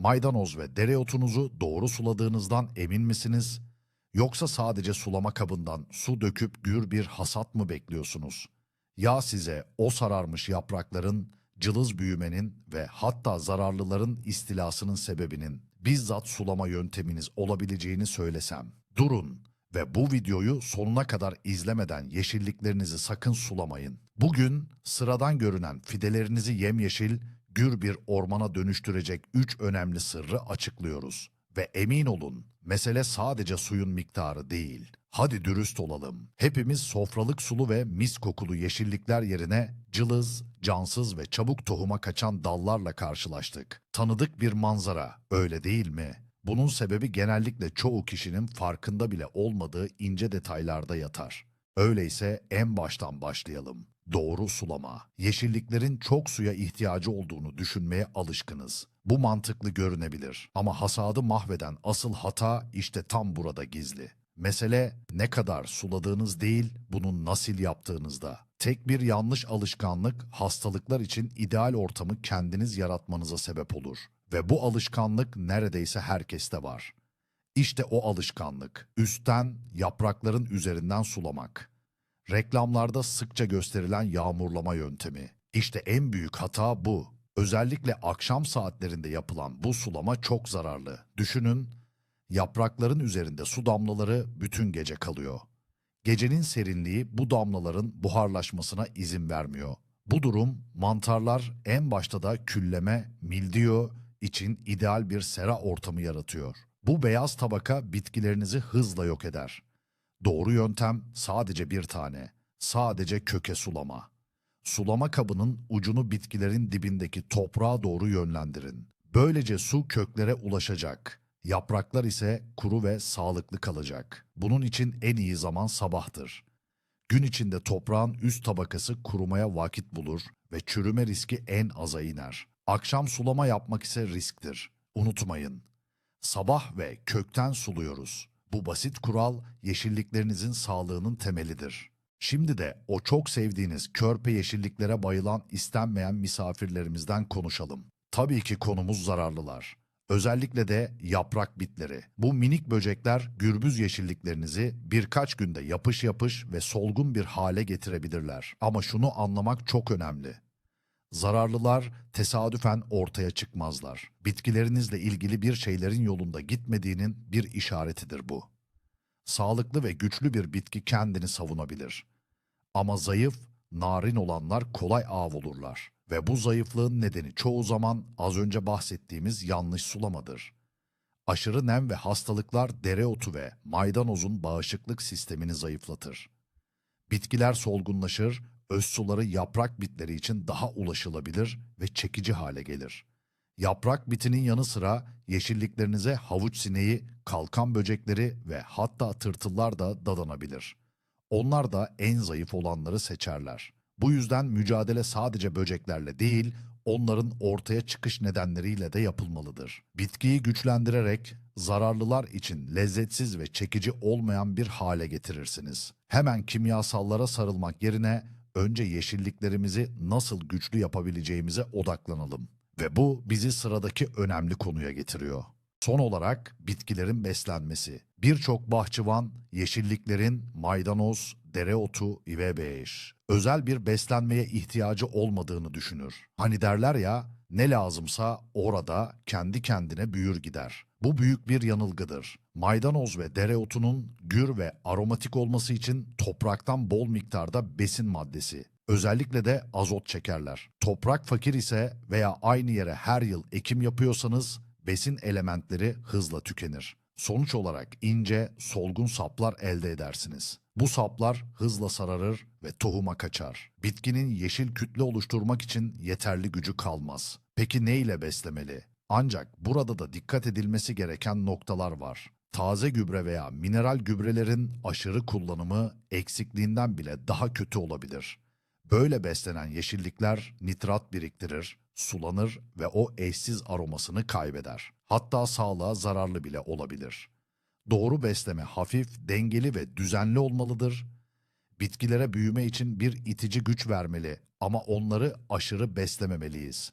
Maydanoz ve dereotunuzu doğru suladığınızdan emin misiniz? Yoksa sadece sulama kabından su döküp gür bir hasat mı bekliyorsunuz? Ya size o sararmış yaprakların, cılız büyümenin ve hatta zararlıların istilasının sebebinin bizzat sulama yönteminiz olabileceğini söylesem. Durun ve bu videoyu sonuna kadar izlemeden yeşilliklerinizi sakın sulamayın. Bugün sıradan görünen fidelerinizi yemyeşil, gür bir ormana dönüştürecek üç önemli sırrı açıklıyoruz. Ve emin olun, mesele sadece suyun miktarı değil. Hadi dürüst olalım. Hepimiz sofralık sulu ve mis kokulu yeşillikler yerine cılız, cansız ve çabuk tohuma kaçan dallarla karşılaştık. Tanıdık bir manzara, öyle değil mi? Bunun sebebi genellikle çoğu kişinin farkında bile olmadığı ince detaylarda yatar. Öyleyse en baştan başlayalım. Doğru sulama. Yeşilliklerin çok suya ihtiyacı olduğunu düşünmeye alışkınız. Bu mantıklı görünebilir ama hasadı mahveden asıl hata işte tam burada gizli. Mesele ne kadar suladığınız değil, bunu nasıl yaptığınızda. Tek bir yanlış alışkanlık hastalıklar için ideal ortamı kendiniz yaratmanıza sebep olur. Ve bu alışkanlık neredeyse herkeste var. İşte o alışkanlık. Üstten, yaprakların üzerinden sulamak. Reklamlarda sıkça gösterilen yağmurlama yöntemi. İşte en büyük hata bu. Özellikle akşam saatlerinde yapılan bu sulama çok zararlı. Düşünün, yaprakların üzerinde su damlaları bütün gece kalıyor. Gecenin serinliği bu damlaların buharlaşmasına izin vermiyor. Bu durum mantarlar en başta da külleme, mildiyo için ideal bir sera ortamı yaratıyor. Bu beyaz tabaka bitkilerinizi hızla yok eder. Doğru yöntem sadece bir tane. Sadece köke sulama. Sulama kabının ucunu bitkilerin dibindeki toprağa doğru yönlendirin. Böylece su köklere ulaşacak. Yapraklar ise kuru ve sağlıklı kalacak. Bunun için en iyi zaman sabahtır. Gün içinde toprağın üst tabakası kurumaya vakit bulur ve çürüme riski en aza iner. Akşam sulama yapmak ise risktir. Unutmayın. Sabah ve kökten suluyoruz. Bu basit kural yeşilliklerinizin sağlığının temelidir. Şimdi de o çok sevdiğiniz körpe yeşilliklere bayılan istenmeyen misafirlerimizden konuşalım. Tabii ki konumuz zararlılar. Özellikle de yaprak bitleri. Bu minik böcekler gürbüz yeşilliklerinizi birkaç günde yapış yapış ve solgun bir hale getirebilirler. Ama şunu anlamak çok önemli. Zararlılar tesadüfen ortaya çıkmazlar. Bitkilerinizle ilgili bir şeylerin yolunda gitmediğinin bir işaretidir bu. Sağlıklı ve güçlü bir bitki kendini savunabilir. Ama zayıf, narin olanlar kolay av olurlar. Ve bu zayıflığın nedeni çoğu zaman az önce bahsettiğimiz yanlış sulamadır. Aşırı nem ve hastalıklar dereotu ve maydanozun bağışıklık sistemini zayıflatır. Bitkiler solgunlaşır, öz suları yaprak bitleri için daha ulaşılabilir ve çekici hale gelir. Yaprak bitinin yanı sıra yeşilliklerinize havuç sineği, kalkan böcekleri ve hatta tırtıllar da dadanabilir. Onlar da en zayıf olanları seçerler. Bu yüzden mücadele sadece böceklerle değil, onların ortaya çıkış nedenleriyle de yapılmalıdır. Bitkiyi güçlendirerek zararlılar için lezzetsiz ve çekici olmayan bir hale getirirsiniz. Hemen kimyasallara sarılmak yerine önce yeşilliklerimizi nasıl güçlü yapabileceğimize odaklanalım. Ve bu bizi sıradaki önemli konuya getiriyor. Son olarak bitkilerin beslenmesi. Birçok bahçıvan yeşilliklerin maydanoz, dereotu ve beş özel bir beslenmeye ihtiyacı olmadığını düşünür. Hani derler ya ne lazımsa orada kendi kendine büyür gider. Bu büyük bir yanılgıdır. Maydanoz ve dereotunun gür ve aromatik olması için topraktan bol miktarda besin maddesi, özellikle de azot çekerler. Toprak fakir ise veya aynı yere her yıl ekim yapıyorsanız besin elementleri hızla tükenir. Sonuç olarak ince, solgun saplar elde edersiniz. Bu saplar hızla sararır ve tohuma kaçar. Bitkinin yeşil kütle oluşturmak için yeterli gücü kalmaz. Peki ne ile beslemeli? Ancak burada da dikkat edilmesi gereken noktalar var. Taze gübre veya mineral gübrelerin aşırı kullanımı eksikliğinden bile daha kötü olabilir. Böyle beslenen yeşillikler nitrat biriktirir, sulanır ve o eşsiz aromasını kaybeder. Hatta sağlığa zararlı bile olabilir. Doğru besleme hafif, dengeli ve düzenli olmalıdır. Bitkilere büyüme için bir itici güç vermeli ama onları aşırı beslememeliyiz.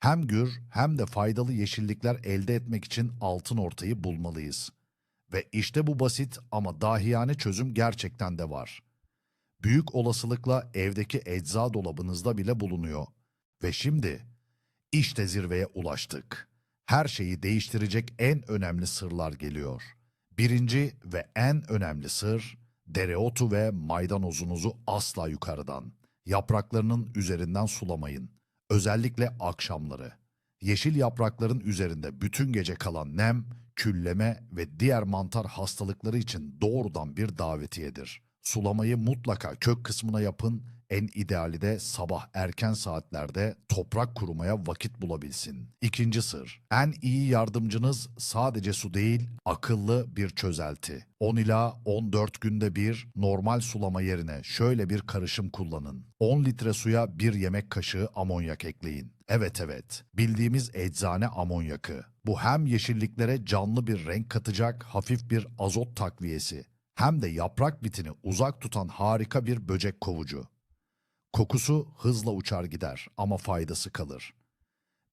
Hem gür hem de faydalı yeşillikler elde etmek için altın ortayı bulmalıyız. Ve işte bu basit ama dahiyane çözüm gerçekten de var. Büyük olasılıkla evdeki ecza dolabınızda bile bulunuyor. Ve şimdi işte zirveye ulaştık. Her şeyi değiştirecek en önemli sırlar geliyor. Birinci ve en önemli sır, dereotu ve maydanozunuzu asla yukarıdan, yapraklarının üzerinden sulamayın. Özellikle akşamları. Yeşil yaprakların üzerinde bütün gece kalan nem, külleme ve diğer mantar hastalıkları için doğrudan bir davetiyedir. Sulamayı mutlaka kök kısmına yapın, en ideali de sabah erken saatlerde toprak kurumaya vakit bulabilsin. İkinci sır, en iyi yardımcınız sadece su değil, akıllı bir çözelti. 10 ila 14 günde bir normal sulama yerine şöyle bir karışım kullanın. 10 litre suya bir yemek kaşığı amonyak ekleyin. Evet evet, bildiğimiz eczane amonyakı. Bu hem yeşilliklere canlı bir renk katacak hafif bir azot takviyesi hem de yaprak bitini uzak tutan harika bir böcek kovucu. Kokusu hızla uçar gider ama faydası kalır.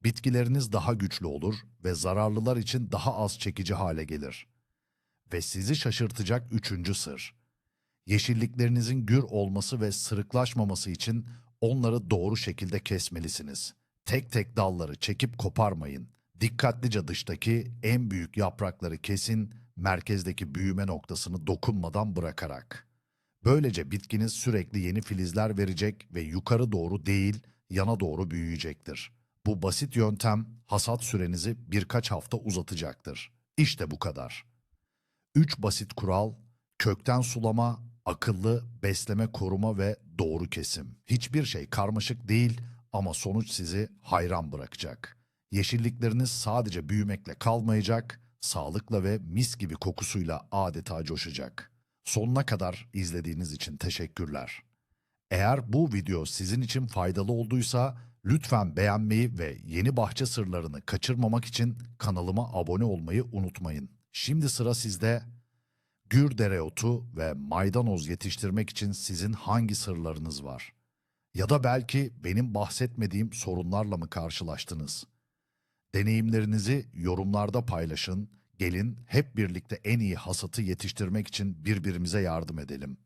Bitkileriniz daha güçlü olur ve zararlılar için daha az çekici hale gelir. Ve sizi şaşırtacak üçüncü sır. Yeşilliklerinizin gür olması ve sırıklaşmaması için onları doğru şekilde kesmelisiniz. Tek tek dalları çekip koparmayın. Dikkatlice dıştaki en büyük yaprakları kesin, merkezdeki büyüme noktasını dokunmadan bırakarak. Böylece bitkiniz sürekli yeni filizler verecek ve yukarı doğru değil, yana doğru büyüyecektir. Bu basit yöntem hasat sürenizi birkaç hafta uzatacaktır. İşte bu kadar. 3 basit kural, kökten sulama, akıllı besleme koruma ve doğru kesim. Hiçbir şey karmaşık değil ama sonuç sizi hayran bırakacak. Yeşillikleriniz sadece büyümekle kalmayacak, sağlıkla ve mis gibi kokusuyla adeta coşacak. Sonuna kadar izlediğiniz için teşekkürler. Eğer bu video sizin için faydalı olduysa lütfen beğenmeyi ve yeni bahçe sırlarını kaçırmamak için kanalıma abone olmayı unutmayın. Şimdi sıra sizde. Gür dereotu ve maydanoz yetiştirmek için sizin hangi sırlarınız var? Ya da belki benim bahsetmediğim sorunlarla mı karşılaştınız? Deneyimlerinizi yorumlarda paylaşın. Gelin hep birlikte en iyi hasatı yetiştirmek için birbirimize yardım edelim.